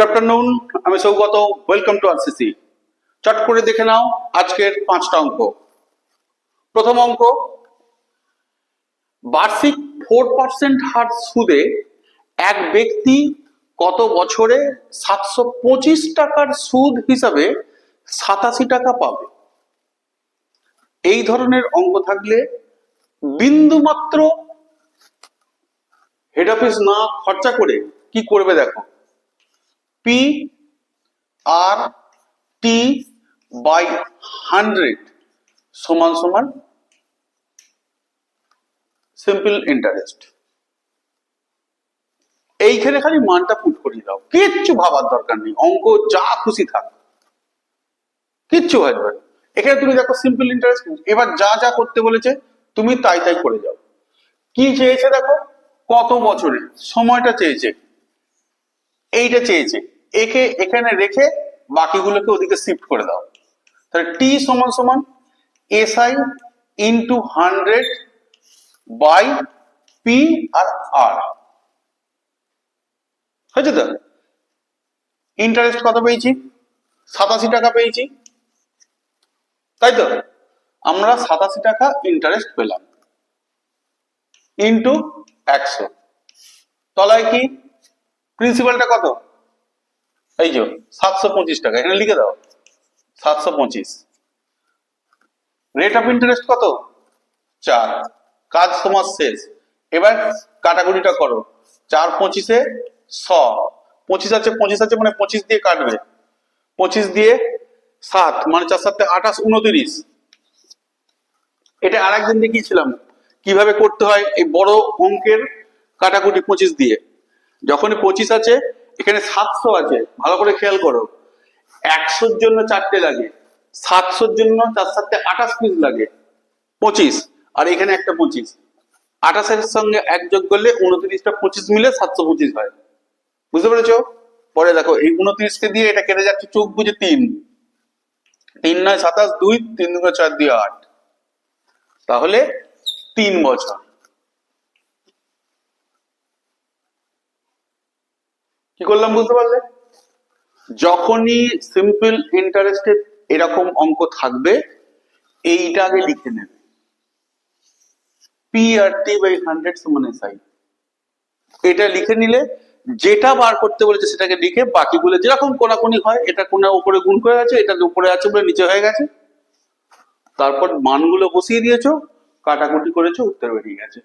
Good afternoon আমি Saugata welcome to RCC চট করে দেখে নাও আজকের পাঁচটা অঙ্ক। প্রথম অঙ্ক, বার্ষিক ফোর পার্সেন্ট হার সুদে এক ব্যক্তি কত বছরে সাতশো পঁচিশ টাকার সুদ হিসাবে সাতাশি টাকা পাবে? এই ধরনের অঙ্ক থাকলে বিন্দুমাত্র হেড অফিস না খরচা করে কি করবে দেখো? P R T by hundred সমান সমান সিম্পল ইন্টারেস্ট এইখানে খালি মানটা পুট করিয়ে দাও। কিচ্ছু ভাবার দরকার নেই। অঙ্ক যা খুশি থাক। কিচ্ছু হয় এখানে তুমি দেখো সিম্পল ইন্টারেস্ট এবার যা যা করতে বলেছে, তুমি তাই তাই করে যাও। কি চেয়েছে দেখো? কত বছরে সময়টা চেয়েছে। এইটা চেয়েছে। একে এখানে রেখে বাকিগুলোকে ওদিকে শিফট করে দাও। তাহলে টি সমান সমান SI into hundred by P R R হয়েছে তো? ইন্টারেস্ট কত পেয়েছি? সাতাশি টাকা পেয়েছি। তাই তো? আমরা সাতাশি টাকা ইন্টারেস্ট পেলাম। ইন্টু একশো। তলায় কি? প্রিন্সিপালটা কত? এই যে, সাতশো পঁচিশ টাকা। এখানে লিখে দাও। সাতশো পঁচিশ। রেট অফ ইন্টারেস্ট কত? চার। কাজ তোমার শেষ। এবার কাটাকুটিটা করো। চার পঁচিশে শ। পঁচিশ আছে পঁচিশ আছে মানে পঁচিশ দিয়ে কাটবে। পঁচিশ দিয়ে সাত মানে চার সাথে আঠাশ, উনত্রিশ। এটা আর একদিন দেখিয়েছিলাম। কীভাবে করতে হয়? এই বড় অঙ্কের কাটাকুটি পঁচিশ দিয়ে। যখনই পঁচিশ আছে, এখানে সাতশো আছে। ভালো করে খেয়াল করো। একশোর জন্য চারটে লাগে। সাতশোর জন্য চার সাথে আঠাশ পিস লাগে। পঁচিশ। আর এখানে একটা পঁচিশ। আঠাশের সঙ্গে এক যোগ করলে উনত্রিশটা পঁচিশ মিলে সাতশো পঁচিশ হয়। বুঝতে পেরেছ? পরে দেখো, এই উনত্রিশকে দিয়ে এটা কেটে যাচ্ছে চোখ বুঝে তিন। তিন নয় সাতাশ, দুই, তিন দুটো চার দিয়ে আট। তাহলে তিন বছর। কি করলাম বুঝতে পারলে? যখনই সিম্পল ইন্টারেস্টেড এরকম অঙ্ক থাকবে এইটা আগে লিখে নেবে। P R T by hundred সমান এসআই এটা লিখে নিলে, যেটা বার করতে বলেছে সেটাকে লিখে বাকিগুলো যেরকম কোনাকুনি হয়, এটা কোনা উপরে গুণ করে আছে, এটা উপরে আছে বলে নিচে হয়ে গেছে। তারপর মানগুলো বসিয়ে দিয়েছ, কাটাকুটি করেছ, উত্তর বেরিয়ে গেছে।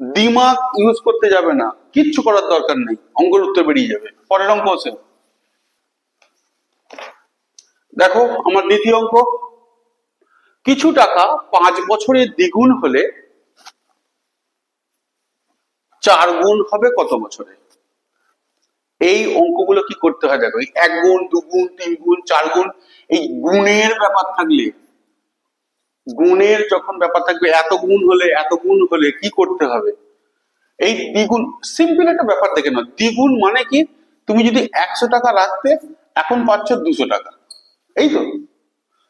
দিমাগ ইউজ করতে যাবে না। কিচ্ছু করার দরকার নেই। অঙ্কের উত্তর বেরিয়ে যাবে। পরের অঙ্ক আছে। দেখো, আমার দ্বিতীয় অঙ্ক। কিছু টাকা পাঁচ বছরে দ্বিগুণ হলে চার গুণ হবে কত বছরে? এই অঙ্কগুলো কি করতে হয় দেখো এক গুণ, দু গুণ, তিন গুণ, চার গুণ, এই গুণের ব্যাপার থাকলে গুণের যখন ব্যাপার থাকবে, এত গুণ হলে, এত গুণ হলে কি করতে হবে? এই দ্বিগুণ সিম্পল একটা ব্যাপার দেখে নাও। দ্বিগুণ মানে কি? তুমি যদি একশো টাকা রাখতে, এখন পাচ্ছ দুশো টাকা। এই তো।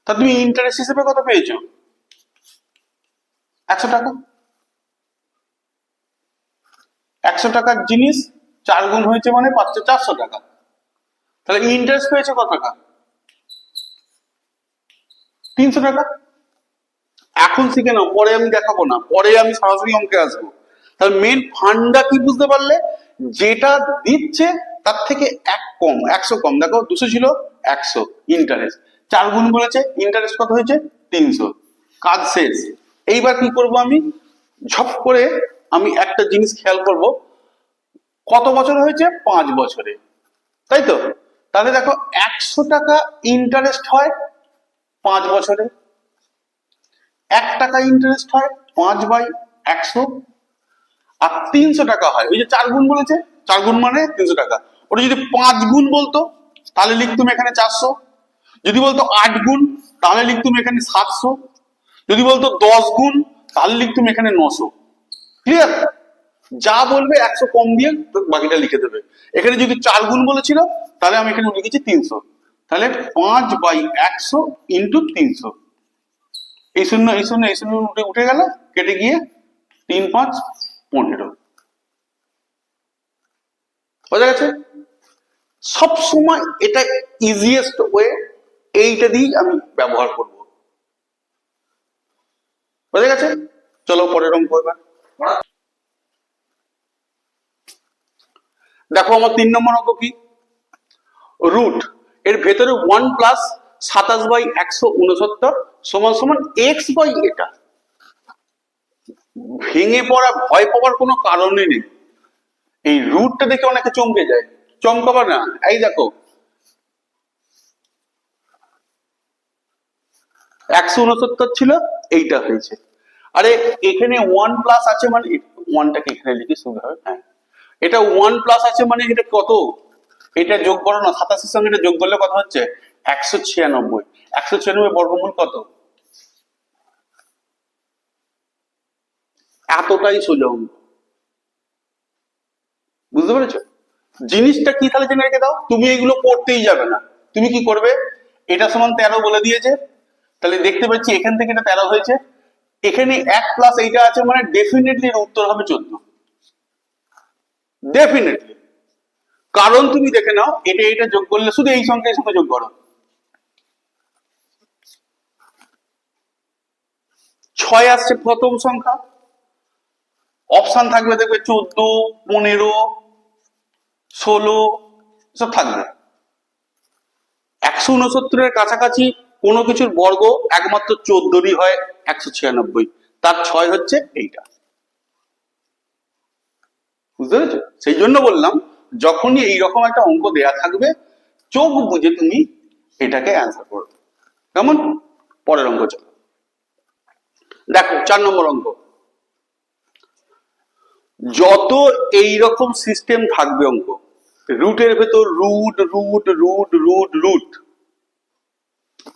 তা তুমি ইন্টারেস্ট হিসেবে কত পেয়েছ? একশো টাকা। একশো টাকার জিনিস, চার গুণ হয়েছে মানে পাচ্ছ চারশো টাকা। তাহলে ইন্টারেস্ট পেয়েছে কত টাকা? তিনশো টাকা। এখন শিখে নাও, পরে আমি দেখাবো না, পরে আমি সরাসরি অঙ্কে আসব। তাহলে মেন ফান্ডটা কি বুঝতে পারলে? যেটা দিচ্ছে তার থেকে এক কম, একশো কম। দেখো, দুশো ছিল একশো ইন্টারেস্ট চার গুণ বলেছে ইন্টারেস্ট কত হয়েছে? তিনশো। কাজ শেষ। এইবার কি করব আমি? ঝপ করে আমি একটা জিনিস খেয়াল করব। কত বছর হয়েছে? পাঁচ বছরে। তাই তো? তাহলে দেখো, একশো টাকা ইন্টারেস্ট হয় পাঁচ বছরে। এক টাকা ইন্টারেস্ট হয়, পাঁচ বাই একশো, আর তিনশো টাকা হয়। ওই যে চার গুণ বলেছে, চার গুণ মানে তিনশো টাকা। ওটা যদি পাঁচ গুণ বলতো, তাহলে লিখতুম এখানে চারশো। যদি বলতো আট গুণ, তাহলে লিখতুম এখানে সাতশো। যদি বলতো দশ গুণ, তাহলে লিখতুম এখানে নশো। ক্লিয়ার যা বলবে একশো কম দিয়ে বাকিটা লিখে দেবে। এখানে যদি চার গুণ বলেছিল, তাহলে আমি এখানে লিখেছি তিনশো। তাহলে পাঁচ বাই একশো ইন্টু তিনশো। এই শূন্য এই শূন্য এই শূন্য উঠে উঠে গেল, কেটে গিয়ে তিন, পাঁচ, পনেরো। বোঝা গেছে? সবসময় এটা ইজিয়েস্ট ওয়ে এইটা দিয়েই আমি ব্যবহার করব। বোঝা গেছে? চলো পরের অঙ্ক এবার। দেখো আমার তিন নম্বর অঙ্ক কি? রুট এর ভেতরে ওয়ান প্লাস সাতাশ বাই একশো উনসত্তর সমান সমান এক্স বাই এটা। ভেঙে পড়া, ভয় পাওয়ার কোনো কারণই নেই। এই রুটটা দেখে অনেকে চমকে যায়। চমকাবা না। এই দেখো। একশো উনসত্তর ছিল, এইটা হয়েছে। আরে, এখানে ওয়ান প্লাস আছে মানে ওয়ানটাকে এখানে লিখে শুরু হবে হ্যাঁ। এটা ওয়ান প্লাস আছে মানে এটা কত? এটা যোগ করো না, সাতাশের সঙ্গে এটা যোগ করলে কথা হচ্ছে? একশো ছিয়ানব্বই। একশো ছিয়ানব্বই বর্গমূল কত? এতটাই সোজা বুঝতে পেরেছ? জিনিসটা কি তাহলে জেনে রেখে দাও? তুমি এগুলো করতেই যাবে না। তুমি কি করবে? এটা সমান তেরো বলে দিয়েছে। তাহলে দেখতে পাচ্ছি এখান থেকে এটা তেরো হয়েছে। এখানে এক প্লাস এইটা আছে মানে ডেফিনেটলি এর উত্তর হবে চোদ্দ। ডেফিনেটলি কারণ তুমি দেখে নাও, এটা এটা যোগ করলে শুধু এই সংখ্যার সাথে যোগ করো। ছয় আসছে প্রথম সংখ্যা। অপশন থাকবে দেখবে চোদ্দ, পনেরো, ষোলো সব থাকবে। একশো উনসত্তরের কাছাকাছি কোনো কিছুর বর্গ একমাত্র চোদ্দরই হয় একশো ছিয়ানব্বই। তার ছয় হচ্ছে এইটা। বুঝতে পেরেছ? সেই জন্য বললাম, যখনই এইরকম একটা অঙ্ক দেয়া থাকবে, চোখ বুঝে তুমি এটাকে অ্যান্সার করবে। কেমন? পরের অঙ্ক চলো। দেখো, চার নম্বর অঙ্ক যত এই রকম সিস্টেম থাকবে অঙ্ক রুটের ভেতর root root root root root,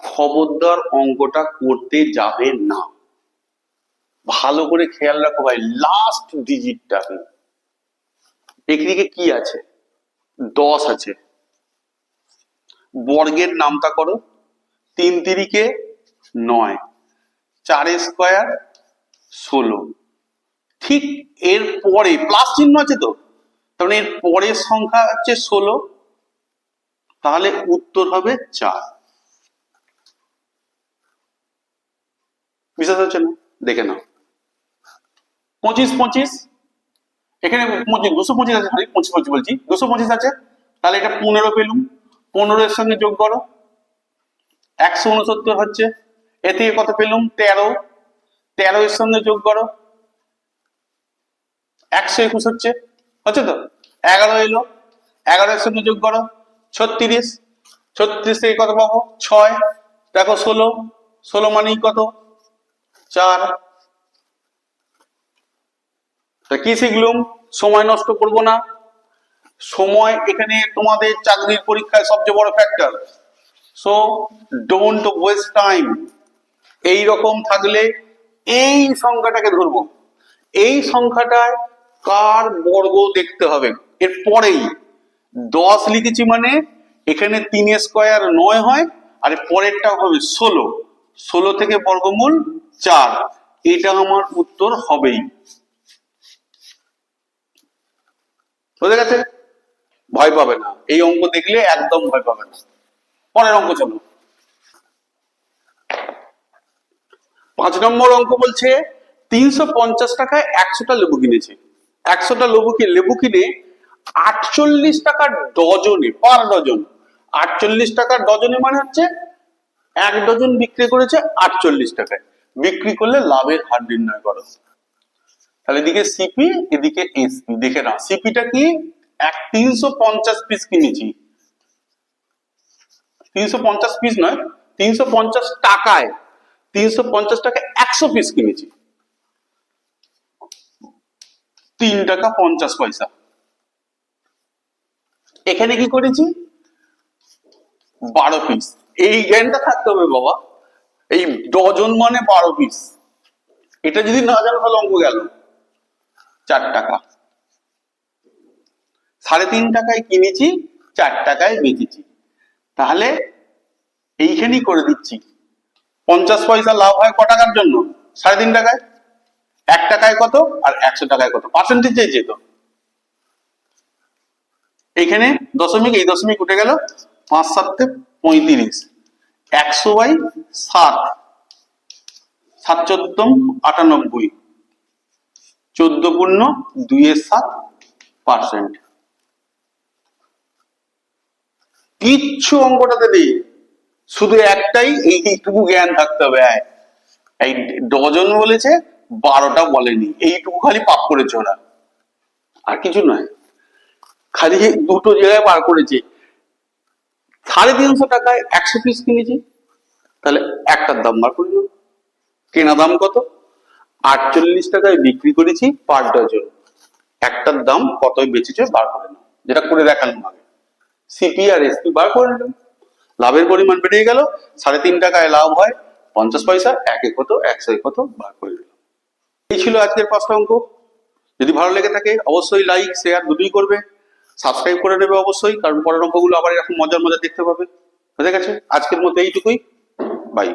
খবরদার অঙ্কটা করতে যাবে না। ভালো করে খেয়াল রাখো ভাই লাস্ট ডিজিটটা একদিকে কি আছে? দশ আছে। বর্গের নামটা করো, তিন তিরিকে নয়। চার স্কোয়ার ষোলো। ঠিক এর পরে, প্লাস চিহ্ন আছে তো? তাহলে এর পরের সংখ্যা হচ্ছে ষোলো। তাহলে উত্তর হবে চার। বিশ্বাস হচ্ছে না? দেখে নাও। পঁচিশ পঁচিশ। এখানে দুশো পঁচিশ আছে সরি পঁচিশ পঁচিশ বলছি। দুশো পঁচিশ আছে? তাহলে এটা পনেরো পেলুম। পনেরো এর সঙ্গে যোগ করো। একশো উনসত্তর হচ্ছে। এ থেকে কত পেলুম? তেরো। তেরো এর সঙ্গে যোগ করো। একশো একুশ হচ্ছে। হচ্ছে তো? এগারো এলো। এগারোর সঙ্গে যোগ করো। ছত্রিশ। ছত্রিশ থেকে কত পাবো? ছয়। দেখো ষোলো। ষোলো মানেই কত? চার। কি শিখলুম? সময় নষ্ট করব না। সময় এখানে তোমাদের চাকরির পরীক্ষায় সবচেয়ে বড় factor so don't waste time এই রকম থাকলে এই সংখ্যাটাকে ধরবো। এই সংখ্যাটায় কার বর্গ দেখতে হবে? এর পরেই দশ লিখেছি মানে এখানে তিন স্কোয়ার নয় হয়, আর পরেরটা হবে ষোলো। ষোলো থেকে বর্গমূল চার। এটা আমার উত্তর হবেই। বুঝে গেছে? ভয় পাবে না। এই অঙ্ক দেখলে একদম ভয় পাবে না। পরের অঙ্ক চলো। পাঁচ নম্বর অঙ্ক বলছে, তিনশো পঞ্চাশ টাকায় একশোটা লেবু কিনেছে। একশোটা লেবু লেবু কিনে আটচল্লিশ টাকা ডজনে, পার ডজন। আটচল্লিশ টাকার ডজনে মানে হচ্ছে এক ডজন বিক্রি করেছে আটচল্লিশ টাকায়। বিক্রি করলে লাভের হার নির্ণয় করো। তাহলে এদিকে সিপি এদিকে এসপি দেখে নাও সিপিটা কি? এক তিনশো পঞ্চাশ পিস কিনেছি। তিনশো পঞ্চাশ পিস নয়, তিনশো পঞ্চাশ টাকায় তিনশো পঞ্চাশ টাকায় একশো পিস কিনেছি। তিন টাকা পঞ্চাশ পয়সা। এখানে কি করেছি? বারো পিস এই জ্ঞানটা থাকতে হবে বাবা। এই ডজন মানে বারো পিস এটা যদি না জানো তাহলে অঙ্ক গেল। চার টাকা। সাড়ে তিন টাকায় কিনেছি, চার টাকায় বেচেছি। তাহলে এইখানেই করে দিচ্ছি। পঞ্চাশ পয়সা লাভ হয় ক টাকার জন্য? সাড়ে তিন টাকায়? এক টাকায় কত? আর একশো টাকায় কত? পার্সেন্টেজ চেয়েছে তো এখানে দশমিক, এই দশমিক উঠে গেল পাঁচ সাতে পঁয়ত্রিশ। একশো বাই সাত। সাত চোদ্দম আটানব্বই। চোদ্দ পূর্ণ দুইয়ের সাত পার্সেন্ট কিচ্ছু অঙ্কটাতে নেই। শুধু একটাই এইটুকু জ্ঞান থাকতে হবে হ্যাঁ। এই ডজন বলেছে, বারোটা বলেনি, এইটুকু খালি পাপ করেছে ওরা। আর কিছু নয়। খালি দুটো জায়গায় বার করেছে। সাড়ে তিনশো টাকায় একশো পিস কিনেছি। তাহলে একটার দাম বার করে কেনা দাম কত? আটচল্লিশ টাকায় বিক্রি করেছি পার ডজন। একটার দাম কত বেচেছে বার করে যেটা করে দেখালাম আগে। সিপি আর এসপি বার করে নিলাম লাভের পরিমাণ বেড়ে গেল, সাড়ে তিন টাকায় লাভ হয়, পঞ্চাশ পয়সা, এক এক হতো, একশো এক হতো, বার করে দিল। এই ছিল আজকের পাঁচটা অঙ্ক। যদি ভালো লেগে থাকে, অবশ্যই লাইক শেয়ার দুটোই করবে। সাবস্ক্রাইব করে নেবে অবশ্যই, কারণ পরের অঙ্কগুলো আবার এরকম মজার মজার দেখতে পাবে। বুঝে গেছে, আজকের মতো এইটুকুই। বাই